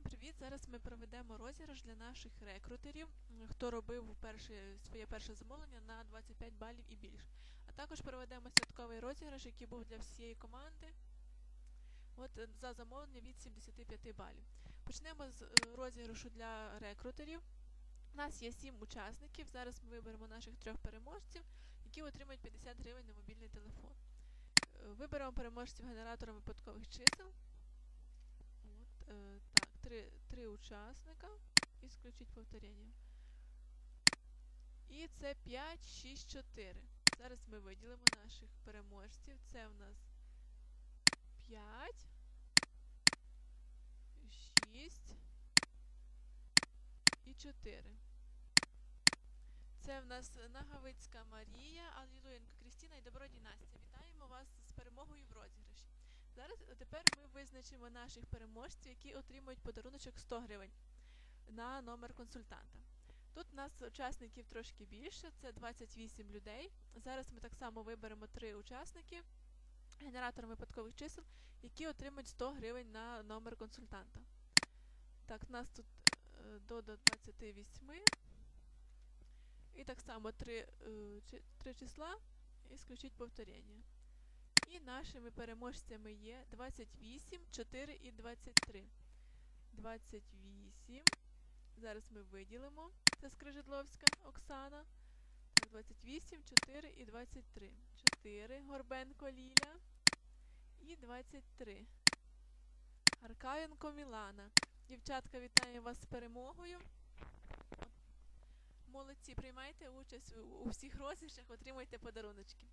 Всім привіт! Зараз ми проведемо розіграш для наших рекрутерів, хто робив перше, своє перше замовлення на 25 балів і більше. А також проведемо святковий розіграш, який був для всієї команди. От за замовлення від 75 балів. Почнемо з е, розіграшу для рекрутерів. У нас є 7 учасників. Зараз ми виберемо наших трьох переможців, які отримають 50 гривень на мобільний телефон. Е, Виберемо переможців генератором випадкових чисел. От, е, три, три учасника. Исключить повторення. І це 5, 6, 4. Зараз ми виділимо наших переможців. Це в нас 5, 6 і 4. Це в нас Нагавицька Марія, Алілуєнко Крістіна і Добродій Настя. Вітаємо вас з перемогою в розіграші. Зараз е, тепер ми визначимо наших переможців, які отримують подаруночок 100 гривень на номер консультанта. Тут у нас учасників трошки більше, це 28 людей. Зараз ми так само виберемо три учасники генератором випадкових чисел, які отримують 100 гривень на номер консультанта. Так, у нас тут е, до, до 28. І так само три, е, чи- три числа, ісключіть повторення. І нашими переможцями є 28, 4 і 23. 28. Зараз ми виділимо. Це Скрижедловська Оксана. Так, 28, 4 і 23. 4. Горбенко Ліля. І 23. Аркаєнко Мілана. Дівчатка, вітаю вас з перемогою. Молодці, приймайте участь у, у всіх розіграшах, отримуйте подаруночки.